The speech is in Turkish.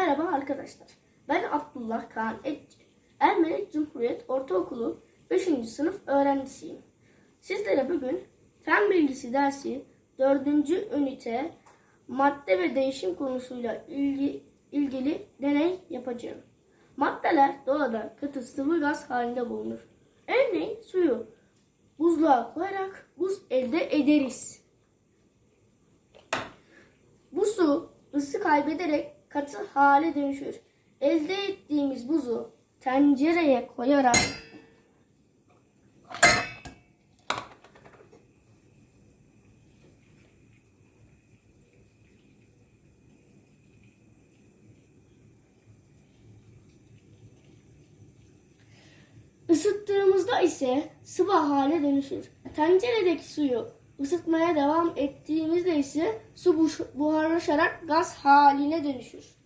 Merhaba arkadaşlar. Ben Abdullah Kaan Etçi. Ermenek Cumhuriyet Ortaokulu 5. sınıf öğrencisiyim. Sizlere bugün fen bilgisi dersi 4. ünite madde ve değişim konusuyla ilgi, ilgili deney yapacağım. Maddeler doğada katı sıvı gaz halinde bulunur. Örneğin suyu buzluğa koyarak buz elde ederiz. Bu su ısı kaybederek katı hale dönüşür. Elde ettiğimiz buzu tencereye koyarak Isıttığımızda ise sıvı hale dönüşür. Tenceredeki suyu ısıtmaya devam ettiğimizde ise su buharlaşarak gaz haline dönüşür.